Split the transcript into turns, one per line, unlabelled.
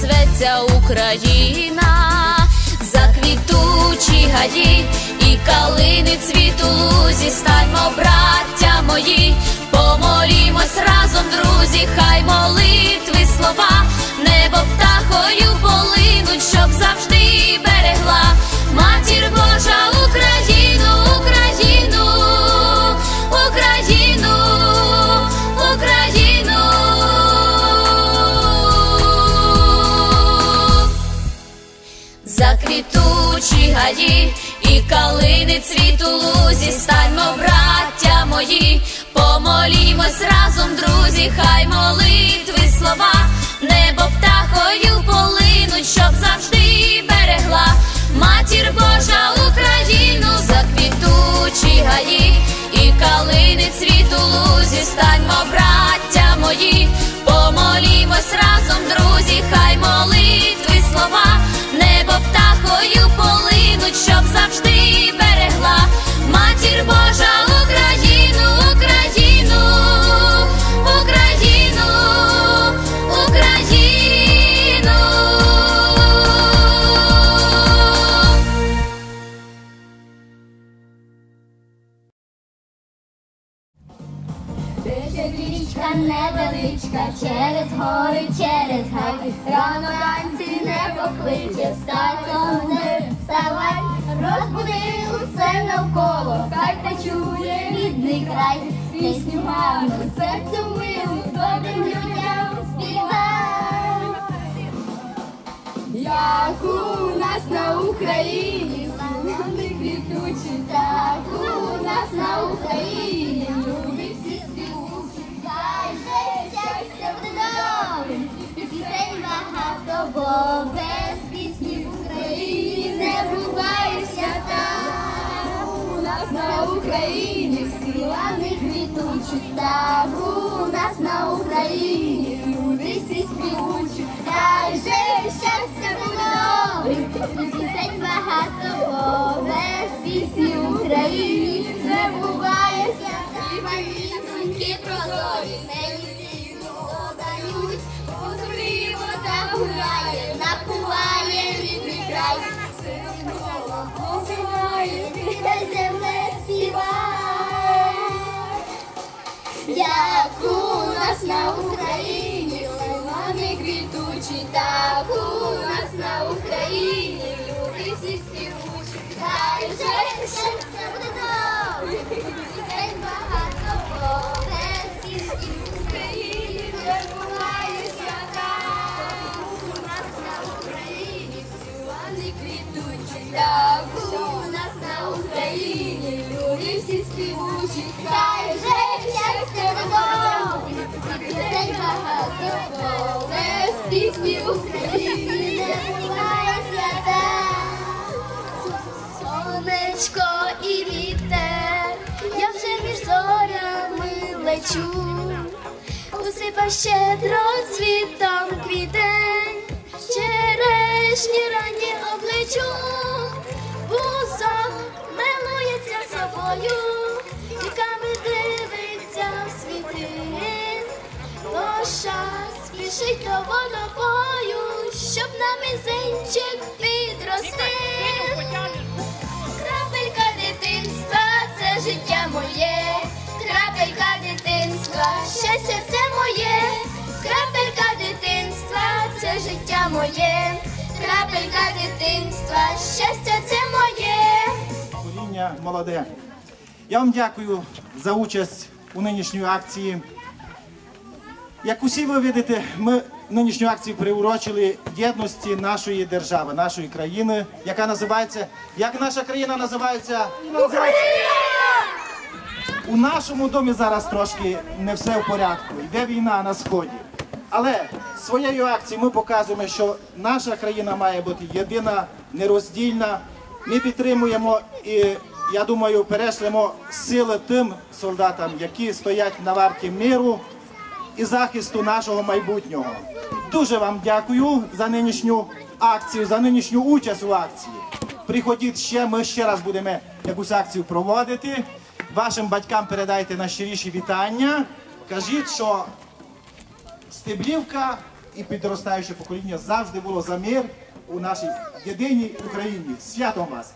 зветься Україна, за квітучі гаї і калини цвіту лузі, станьмо, Заквітучі і калини цвіту лузі, станьмо, браття мої, помолімось разом, друзі, хай молитви слова, небо птахою полинуть, щоб завжди берегла. Матір Божа Україну, заквітучі гаї. І калини цвіту лузі, станьмо, браття мої, помолімось разом, друзі, хай молитви
невеличка, через гори, через гай, рано танці не покличе, встань, не вставай, розбуди усе навколо, хай чує рідний край, пісню гарну, серцю милу, добрим людям співай. Як у нас на Україні, славний квітучий, так у нас на Україні, нас на Україні славний квітучий, так у нас на Україні, люди всі співучі, хай же щастя буде пісень багато, бо без пісні в Україні. Не буває свята. Пісеньки прозорі, мені дають, позріво загуляє, на Україні, лимани квітучі, так у нас на Україні, люди всі співучі, хай же щастя буде добре, багато, не свята. У нас на Україні лимани квітучі, так у нас на Україні, люди всі співучі, хай Сонечко і вітер, я вже між зорями лечу, усипа щедро цвітом квітень, черешні ранні обличу, бузок милується собою, віками дивиться в світи, Лоша спішить до водопою, щоб на мізинчик підрости. Крапелька дитинства, щастя це моє.
покоління молоде. Я вам дякую за участь у нинішній акції. Як усі ви видите, ми нинішню акцію приурочили єдності нашої держави, нашої країни, яка називається. Як наша країна називається? Україна! У нашому домі зараз трошки не все в порядку. Йде війна на сході. Але своєю акцією ми показуємо, що наша країна має бути єдина, нероздільна. Ми підтримуємо і я думаю, перешлемо сили тим солдатам, які стоять на варті миру і захисту нашого майбутнього. Дуже вам дякую за нинішню акцію, за нинішню участь у акції. Приходіть ще, ми ще раз будемо якусь акцію проводити. Вашим батькам передайте найщиріші вітання. Кажіть, що Стеблівка і підростаюче покоління завжди було за мир у нашій єдиній Україні. Святом вас!